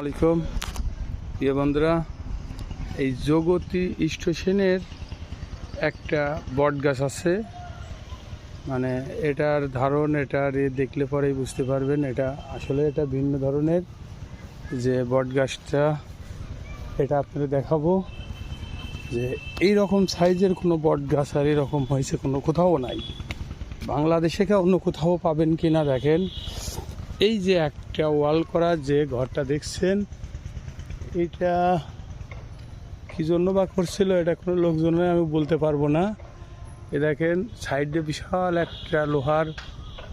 আলাইকুম প্রিয় বন্ধুরা, এই জগতী স্টেশনের একটা বট গাছ আছে। মানে এটার ধারণ, এটার দেখলে পরেই বুঝতে পারবেন, এটা আসলে এটা ভিন্ন ধরনের যে বট গাছটা। এটা আপনাদের দেখাবো যে এই রকম সাইজের কোনো বট গাছ আর এরকম হয়েছে কোনো কোথাও নাই। বাংলাদেশে অন্য কোথাও পাবেন কি না দেখেন। এই যে একটা ওয়াল করা যে ঘরটা দেখছেন, এটা কি জন্য বা করছিল, এটা কোনো লোকজনের আমি বলতে পারব না। এ দেখেন, সাইডে বিশাল একটা লোহার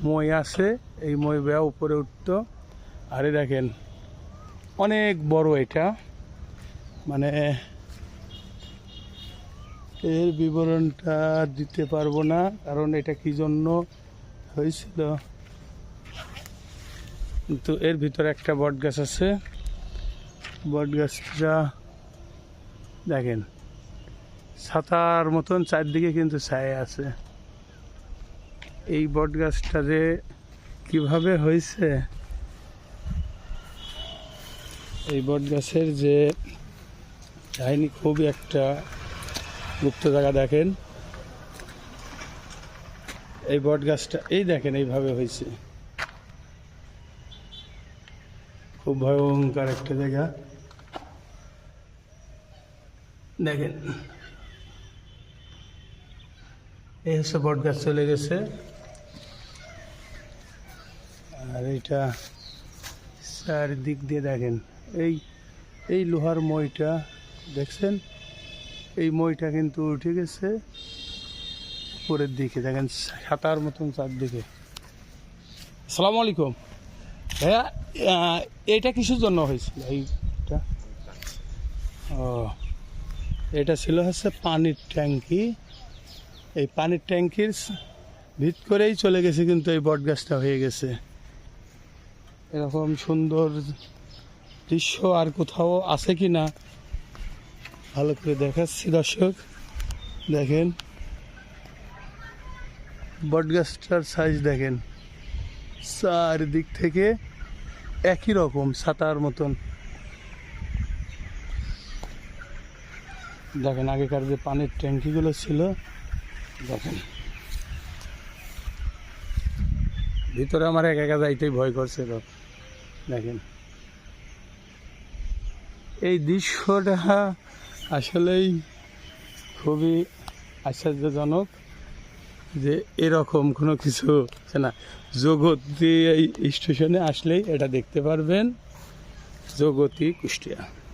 মই আছে, এই মই বেয়া উপরে উঠতো। আর এ দেখেন, অনেক বড় এটা। মানে এর বিবরণটা দিতে পারব না, কারণ এটা কি জন্য হয়েছিল? কিন্তু এর ভিতরে একটা বট গাছ আছে। বট গাছটা দেখেন, ছাতার মতন চারদিকে কিন্তু ছায়া আছে। এই বট গাছটা যে কীভাবে হয়েছে, এই বট গাছের যে কাহিনী খুবই একটা গুপ্ত জায়গা দেখেন। এই বট গাছটা, এই দেখেন এইভাবে হয়েছে। খুব ভয়ঙ্কর একটা জায়গা। দেখেন। এই হচ্ছে বট গাছ চলে গেছে। আর এইটা চারিদিক দিয়ে দেখেন। এই এই লোহার মইটা, দেখছেন? এই মইটা কিন্তু উঠে গেছে উপরের দিকে, দেখেন সাতার মতন চারদিকে। আসসালামু আলাইকুম। ভাইয়া এটা কিসের জন্য হয়েছিল? এইটা? ও, এটা ছিল হচ্ছে পানির ট্যাঙ্কি। এই পানির ট্যাঙ্কির ভিত করেই চলে গেছে কিন্তু এই বট গাছটা হয়ে গেছে। এরকম সুন্দর দৃশ্য আর কোথাও আছে কি না, ভালো করে দেখাচ্ছি দর্শক। দেখেন বট গাছটার সাইজ দেখেন। চারিদিক থেকে একই রকম ছাতার মতন। দেখেন আগেকার যে পানির ট্যাঙ্কিগুলো ছিল, দেখেন। ভিতরে আমার একা একা যাইতেই ভয় করছিল দেখেন। এই দৃশ্যটা আসলেই খুবই আশ্চর্যজনক। যে এরকম কোনো কিছু না। জগতী এই স্টেশনে আসলেই এটা দেখতে পারবেন। জগতী কুষ্টিয়া।